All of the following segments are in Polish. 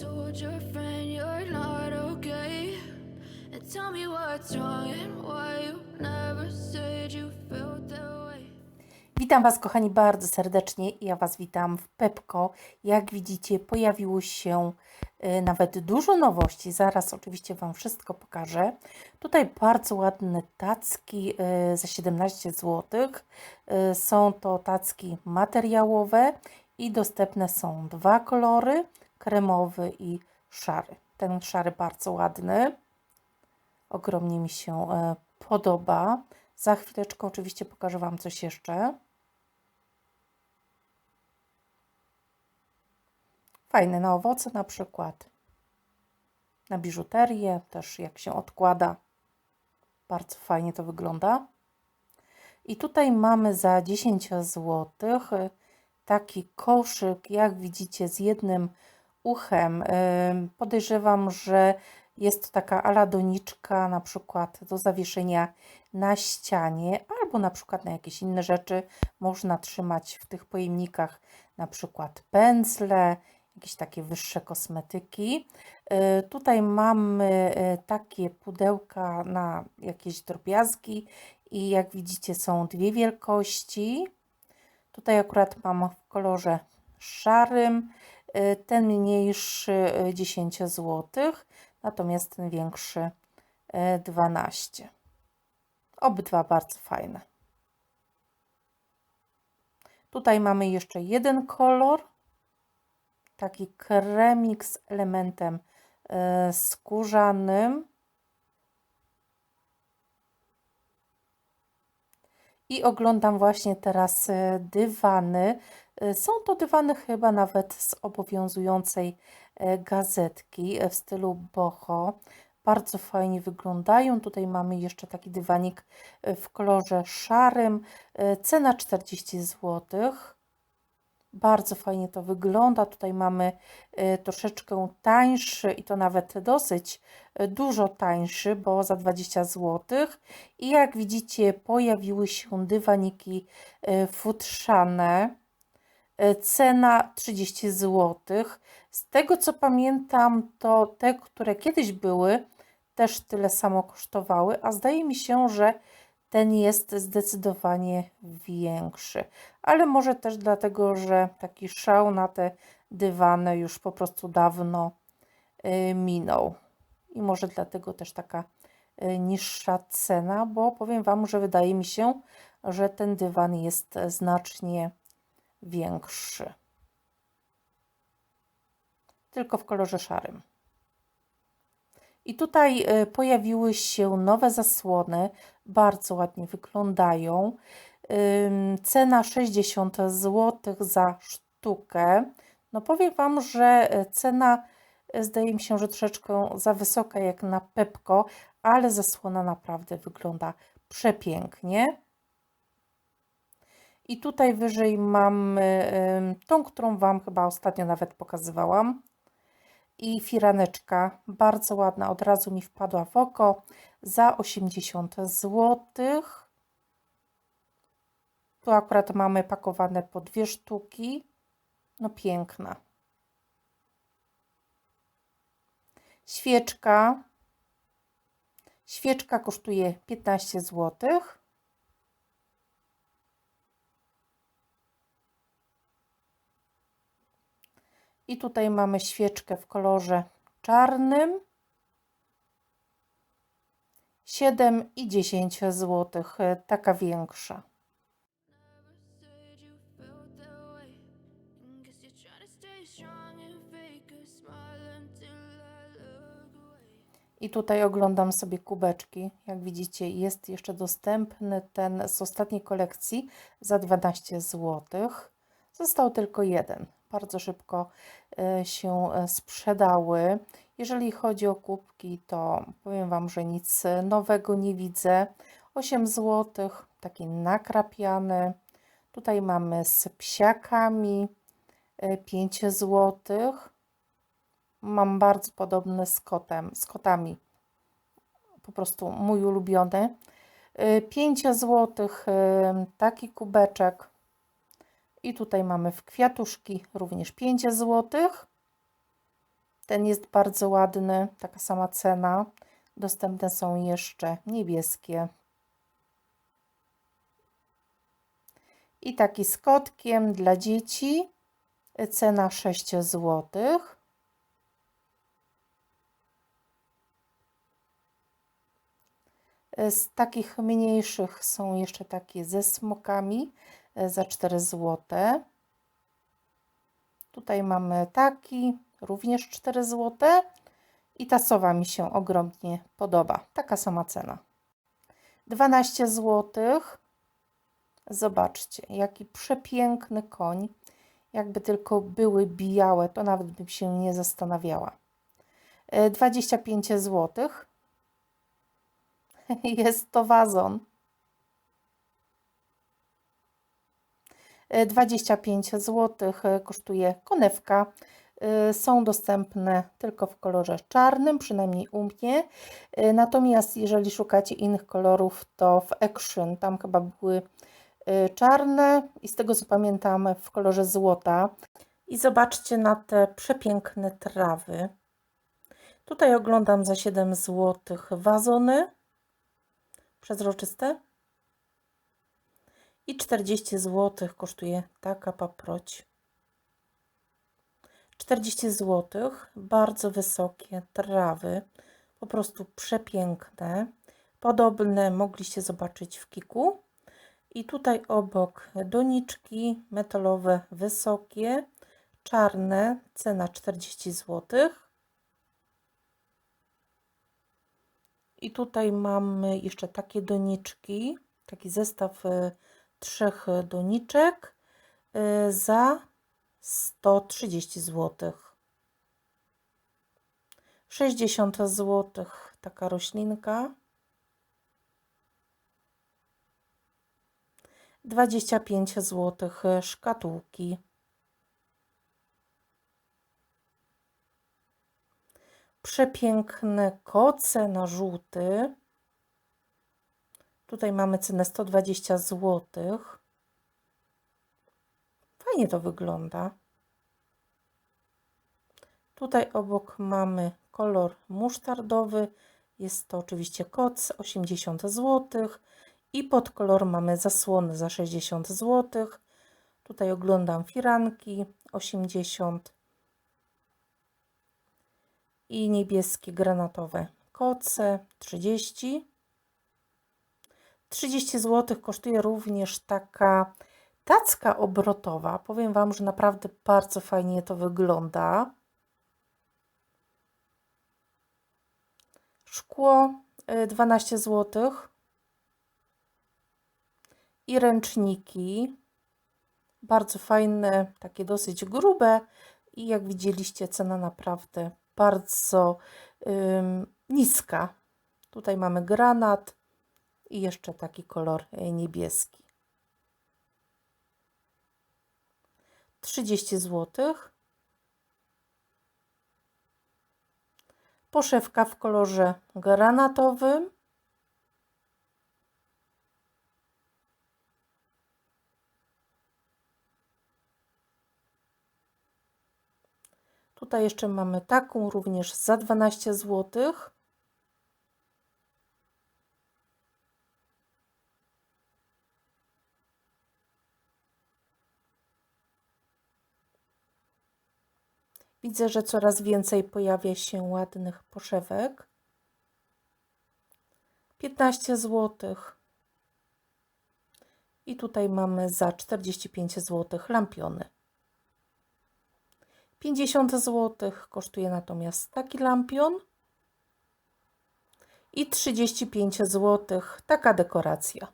told your friend you're not okay? And tell me what's wrong and why you never said you felt that way. Witam Was, kochani, bardzo serdecznie. Ja Was witam w Pepko. Jak widzicie, pojawiło się y, nawet dużo nowości. Zaraz oczywiście Wam wszystko pokażę. Tutaj bardzo ładne tacki y, za 17 zł. Y, Są to tacki materiałowe i dostępne są dwa kolory, kremowy i szary. Ten szary bardzo ładny. Ogromnie mi się e, podoba. Za chwileczkę oczywiście pokażę Wam coś jeszcze. Fajne na owoce na przykład. Na biżuterię też jak się odkłada. Bardzo fajnie to wygląda. I tutaj mamy za 10 zł taki koszyk, jak widzicie, z jednym uchem. Podejrzewam, że jest to taka ala doniczka, na przykład do zawieszenia na ścianie, albo na przykład na jakieś inne rzeczy. Można trzymać w tych pojemnikach na przykład pędzle, jakieś takie wyższe kosmetyki. Y, Tutaj mamy y, takie pudełka na jakieś drobiazgi i jak widzicie są dwie wielkości. Tutaj akurat mam w kolorze szarym, ten mniejszy y, 10 zł, natomiast ten większy y, 12. Obydwa bardzo fajne. Tutaj mamy jeszcze jeden kolor, taki kremik z elementem y, skórzanym. I oglądam właśnie teraz e, dywany. E, Są to dywany chyba nawet z obowiązującej e, gazetki w stylu boho. Bardzo fajnie wyglądają. Tutaj mamy jeszcze taki dywanik w kolorze szarym. Cena 40 zł. Bardzo fajnie to wygląda. Tutaj mamy e, troszeczkę tańszy i to nawet dosyć e, dużo tańszy, bo za 20 zł. I jak widzicie, pojawiły się dywaniki e, futrzane. Cena 30 zł. Z tego co pamiętam, to te, które kiedyś były, też tyle samo kosztowały, a zdaje mi się, że ten jest zdecydowanie większy. Ale może też dlatego, że taki szał na te dywany już po prostu dawno y, minął. I może dlatego też taka y, niższa cena, bo powiem Wam, że wydaje mi się, że ten dywan jest znacznie większy. Tylko w kolorze szarym. I tutaj y, pojawiły się nowe zasłony, bardzo ładnie wyglądają. Cena 60 zł za sztukę. No powiem Wam, że y, cena y, zdaje mi się, że troszeczkę za wysoka jak na Pepko, ale zasłona naprawdę wygląda przepięknie. I tutaj wyżej mam tą, którą Wam chyba ostatnio nawet pokazywałam i firaneczka, bardzo ładna, od razu mi wpadła w oko, za 80 zł. Tu akurat mamy pakowane po dwie sztuki, no piękna. Świeczka, świeczka kosztuje 15 zł. I tutaj mamy świeczkę w kolorze czarnym. 7 i 10 zł, taka większa. I tutaj oglądam sobie kubeczki. Jak widzicie, jest jeszcze dostępny ten z ostatniej kolekcji za 12 zł. Został tylko jeden. Bardzo szybko e, się e, sprzedały. Jeżeli chodzi o kubki, to powiem Wam, że nic nowego nie widzę. 8 zł, taki nakrapiany. Tutaj mamy z psiakami e, 5 zł. Mam bardzo podobny z kotem, z kotami. Po prostu mój ulubiony. 5 zł taki kubeczek. I tutaj mamy w kwiatuszki również 5 zł. Ten jest bardzo ładny, taka sama cena. Dostępne są jeszcze niebieskie. I taki z kotkiem dla dzieci. Cena 6 zł. Z takich mniejszych są jeszcze takie ze smokami za 4 zł. Tutaj mamy taki, również 4 zł. I ta sowa mi się ogromnie podoba. Taka sama cena. 12 zł. Zobaczcie, jaki przepiękny koń. Jakby tylko były białe, to nawet bym się nie zastanawiała. E, 25 zł. Jest to wazon. 25 zł kosztuje konewka. E, Są dostępne tylko w kolorze czarnym, przynajmniej u mnie. E, Natomiast jeżeli szukacie innych kolorów, to w Action tam chyba były e, czarne i z tego co pamiętam w kolorze złota. I zobaczcie na te przepiękne trawy. Tutaj oglądam za 7 zł wazony przezroczyste. I 40 zł kosztuje taka paproć. 40 zł, bardzo wysokie trawy, po prostu przepiękne. Podobne mogliście zobaczyć w Kiku. I tutaj obok doniczki metalowe, wysokie, czarne, cena 40 zł. I tutaj mamy jeszcze takie doniczki, taki zestaw y, trzech doniczek y, za 130 zł. 60 zł taka roślinka. 25 zł szkatułki. Przepiękne koce na żółty. Tutaj mamy cenę 120 zł. Fajnie to wygląda. Tutaj obok mamy kolor musztardowy. Jest to oczywiście koc 80 zł. I pod kolor mamy zasłony za 60 zł. Tutaj oglądam firanki 80 i niebieskie granatowe koce 30. 30 zł kosztuje również taka tacka obrotowa. Powiem Wam, że naprawdę bardzo fajnie to wygląda. Szkło y, 12 zł. I ręczniki. Bardzo fajne, takie dosyć grube. I jak widzieliście, cena naprawdę bardzo niska. Tutaj mamy granat i jeszcze taki kolor y, niebieski. 30 zł. Poszewka w kolorze granatowym. Tutaj jeszcze mamy taką również za 12 zł. Widzę, że coraz więcej pojawia się ładnych poszewek. 15 zł. I tutaj mamy za 45 zł lampiony. 50 zł kosztuje natomiast taki lampion. I 35 zł taka dekoracja.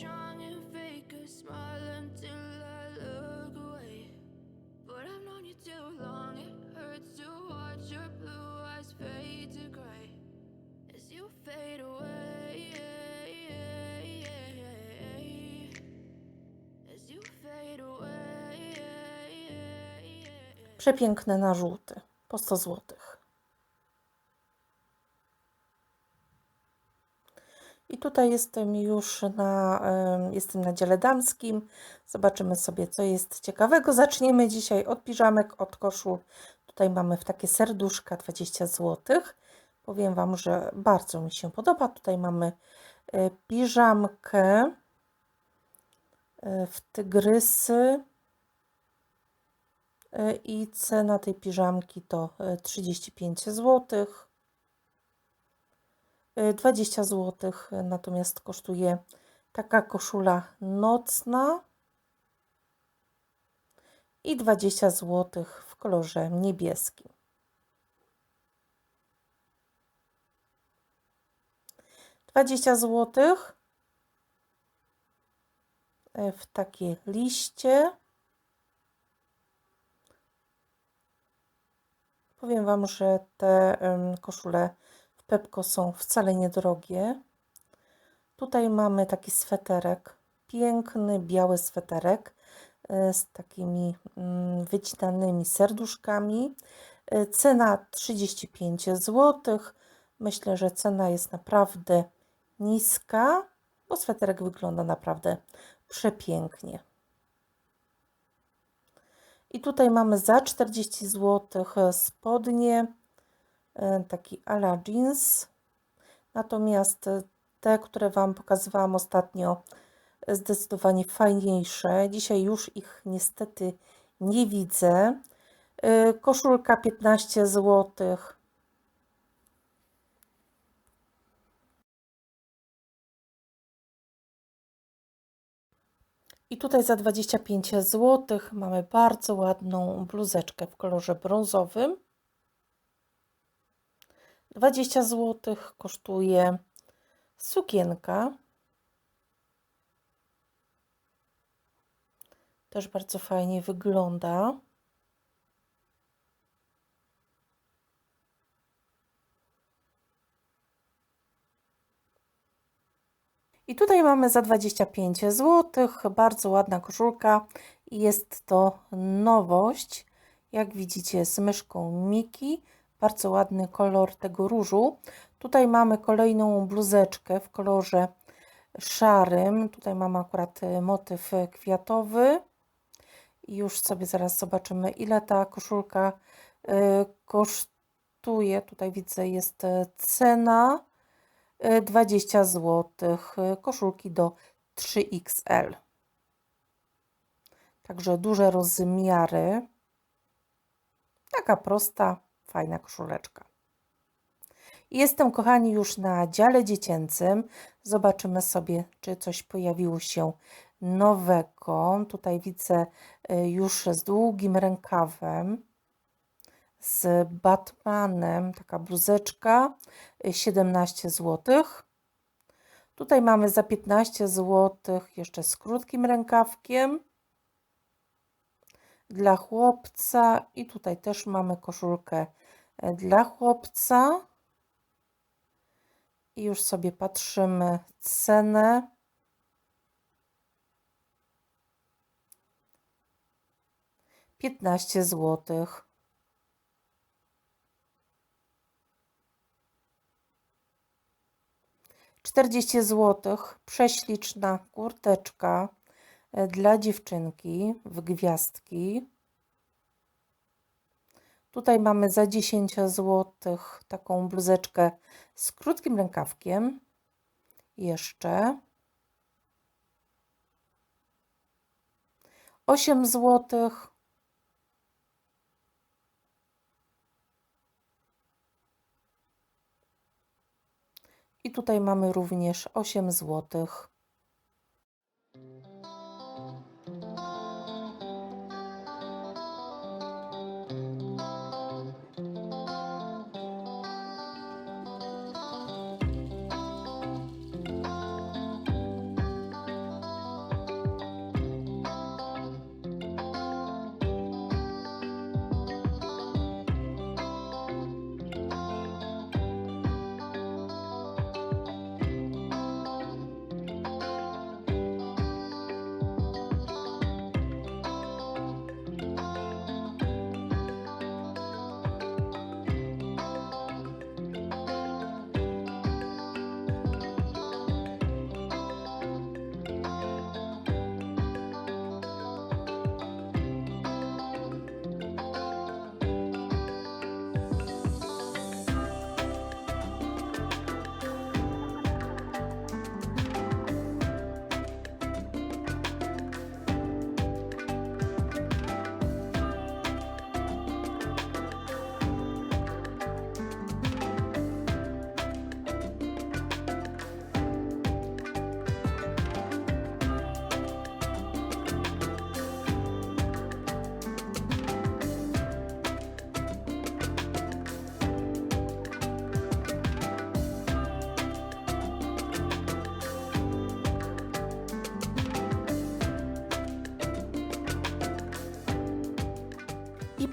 Strong and fake a smile until I look away. But I've known you too long, it hurts to watch your blue eyes fade to gray as you fade away. As you fade away. Przepiękne na żółty, po 100 zł. I tutaj jestem już na, em, jestem na dziale damskim. Zobaczymy sobie, co jest ciekawego. Zaczniemy dzisiaj od piżamek, od koszul. Tutaj mamy w takie serduszka 20 zł. Powiem Wam, że bardzo mi się podoba. Tutaj mamy e, piżamkę e, w tygrysy e, i cena tej piżamki to e, 35 zł. 20 zł natomiast kosztuje taka koszula nocna i 20 zł w kolorze niebieskim. Dwadzieścia złotych e, w takie liście. Powiem Wam, że te koszule Pepko są wcale niedrogie. Tutaj mamy taki sweterek, piękny biały sweterek e, z takimi mm, wycinanymi serduszkami. E, Cena 35 zł. Myślę, że cena jest naprawdę niska, bo sweterek wygląda naprawdę przepięknie. I tutaj mamy za 40 zł spodnie, taki ala jeans. Natomiast e, te, które Wam pokazywałam ostatnio, e, zdecydowanie fajniejsze. Dzisiaj już ich niestety nie widzę. E, Koszulka 15 zł. I tutaj za 25 zł mamy bardzo ładną bluzeczkę w kolorze brązowym. 20 zł kosztuje sukienka. Też bardzo fajnie wygląda. I tutaj mamy za 25 zł. Bardzo ładna koszulka. Jest to nowość. Jak widzicie, z myszką Miki. Bardzo ładny kolor tego różu. Tutaj mamy kolejną bluzeczkę w kolorze szarym. Tutaj mamy akurat e, motyw kwiatowy. I już sobie zaraz zobaczymy, ile ta koszulka e, kosztuje. Tutaj widzę, jest e, cena e, 20 zł. Koszulki do 3XL. Także duże rozmiary. Taka prosta, fajna koszuleczka. Jestem, kochani, już na dziale dziecięcym. Zobaczymy sobie, czy coś pojawiło się nowego. Tutaj widzę y, już z długim rękawem, z Batmanem, taka bluzeczka, y, 17 zł. Tutaj mamy za 15 zł jeszcze z krótkim rękawkiem dla chłopca i tutaj też mamy koszulkę dla chłopca. I już sobie patrzymy cenę. Piętnaście złotych. Czterdzieści złotych. Prześliczna kurteczka e, dla dziewczynki w gwiazdki. Tutaj mamy za 10 zł taką bluzeczkę z krótkim rękawkiem. Jeszcze 8 zł. I tutaj mamy również 8 zł.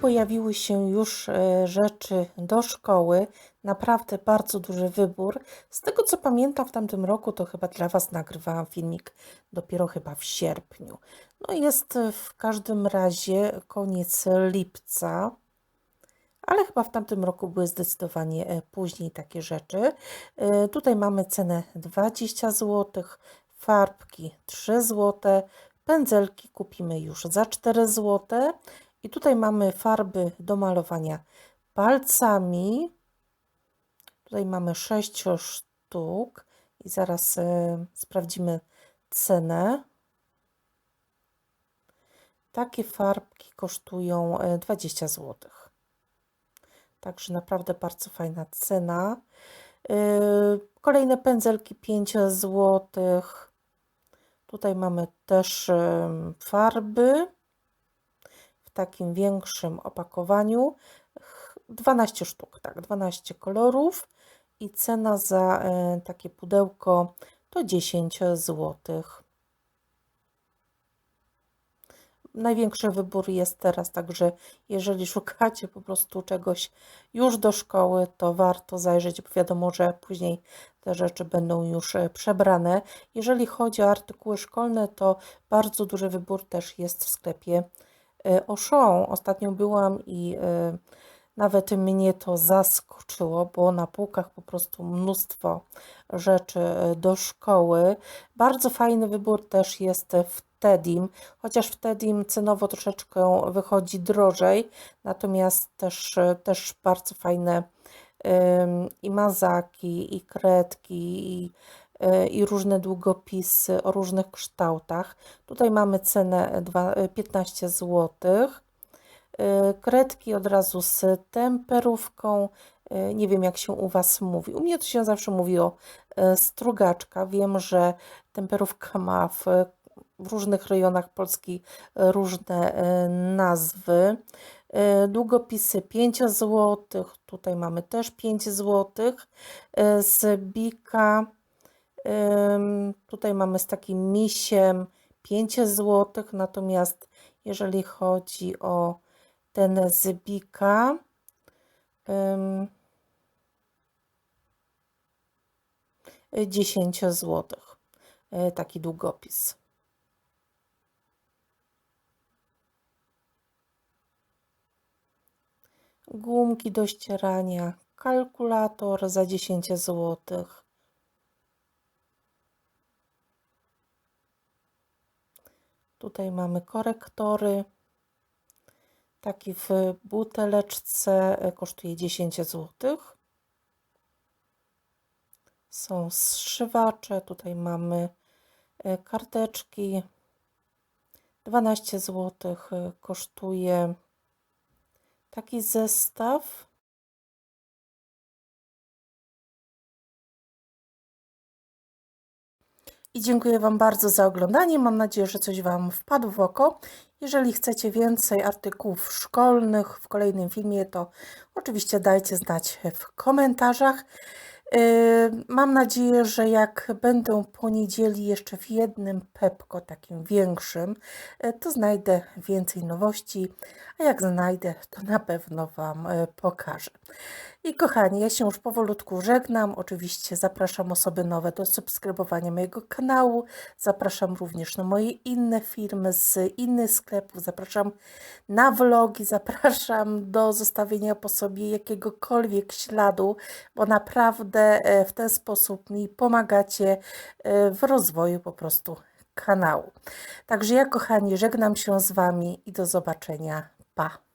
Pojawiły się już e, rzeczy do szkoły. Naprawdę bardzo duży wybór. Z tego co pamiętam, w tamtym roku to chyba dla Was nagrywałam filmik dopiero chyba w sierpniu. No jest e, w każdym razie koniec lipca. Ale chyba w tamtym roku były zdecydowanie e, później takie rzeczy. Tutaj mamy cenę 20 zł, farbki 3 zł, pędzelki kupimy już za 4 zł. I tutaj mamy farby do malowania palcami. Tutaj mamy 6 sztuk i zaraz e, sprawdzimy cenę. Takie farbki kosztują e, 20 zł. Także naprawdę bardzo fajna cena. Yy, Kolejne pędzelki 5 zł. Tutaj mamy też farby takim większym opakowaniu. Ch- 12 sztuk, tak, 12 kolorów i cena za e, takie pudełko to 10 zł. Największy wybór jest teraz, także jeżeli szukacie po prostu czegoś już do szkoły, to warto zajrzeć, bo wiadomo, że później te rzeczy będą już e, przebrane. Jeżeli chodzi o artykuły szkolne, to bardzo duży wybór też jest w sklepie Auchan. Ostatnio byłam i e, nawet mnie to zaskoczyło, bo na półkach po prostu mnóstwo rzeczy e, do szkoły. Bardzo fajny wybór też jest w Tedim, chociaż w Tedim cenowo troszeczkę wychodzi drożej, natomiast też, e, też bardzo fajne i mazaki, i kredki, i, i różne długopisy o różnych kształtach. Tutaj mamy cenę dwa- y, 15 zł. Y, Kredki od razu z temperówką. Y, Nie wiem, jak się u Was mówi. U mnie to się zawsze mówi o y, strugaczka. Wiem, że temperówka ma w, w różnych rejonach Polski y, różne y, nazwy. Y, Długopisy 5 zł. Tutaj mamy też 5 zł. Y, Z Bika. Tutaj mamy z takim misiem 5 zł. Natomiast jeżeli chodzi o ten z Bika. ym, 10 zł. Taki długopis. Gumki do ścierania, kalkulator za 10 zł. Tutaj mamy korektory. Taki w buteleczce e, kosztuje 10 zł. Są zszywacze, tutaj mamy e, karteczki. 12 zł e, kosztuje taki zestaw. I dziękuję Wam bardzo za oglądanie. Mam nadzieję, że coś Wam wpadło w oko. Jeżeli chcecie więcej artykułów szkolnych w kolejnym filmie, to oczywiście dajcie znać w komentarzach. Yy, Mam nadzieję, że jak będę po niedzieli jeszcze w jednym Pepko, takim większym, yy, to znajdę więcej nowości, a jak znajdę, to na pewno Wam yy, pokażę. I kochani, ja się już powolutku żegnam. Oczywiście zapraszam osoby nowe do subskrybowania mojego kanału. Zapraszam również na moje inne filmy z innych sklepów. Zapraszam na vlogi, zapraszam do zostawienia po sobie jakiegokolwiek śladu, bo naprawdę e, w ten sposób mi pomagacie e, w rozwoju po prostu kanału. Także ja, kochani, żegnam się z Wami i do zobaczenia. Pa!